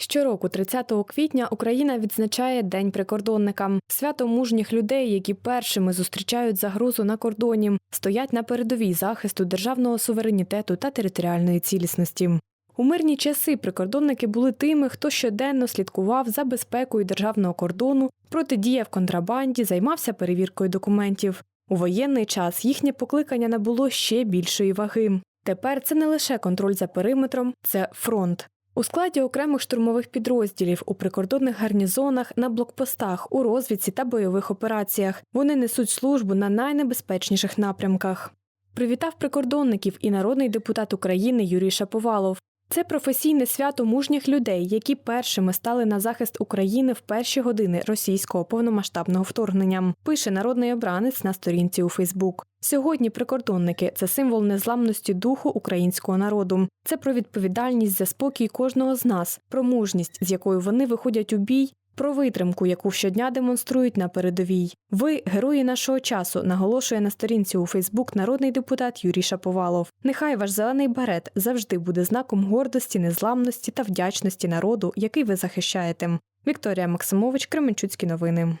Щороку, 30 квітня, Україна відзначає День прикордонника. Свято мужніх людей, які першими зустрічають загрозу на кордоні, стоять на передовій захисту державного суверенітету та територіальної цілісності. У мирні часи прикордонники були тими, хто щоденно слідкував за безпекою державного кордону, протидіяв контрабанді, займався перевіркою документів. У воєнний час їхнє покликання набуло ще більшої ваги. Тепер це не лише контроль за периметром, це фронт. У складі окремих штурмових підрозділів у прикордонних гарнізонах, на блокпостах, у розвідці та бойових операціях вони несуть службу на найнебезпечніших напрямках. Привітав прикордонників і народний депутат України Юрій Шаповалов. Це професійне свято мужніх людей, які першими стали на захист України в перші години російського повномасштабного вторгнення. Пише народний обранець на сторінці у Фейсбук. Сьогодні прикордонники це символ незламності духу українського народу. Це про відповідальність за спокій кожного з нас, про мужність, з якою вони виходять у бій. Про витримку, яку щодня демонструють на передовій. Ви герої нашого часу, наголошує на сторінці у Фейсбук народний депутат Юрій Шаповалов. Нехай ваш зелений берет завжди буде знаком гордості, незламності та вдячності народу, який ви захищаєте. Вікторія Максимович, Кременчуцькі новини.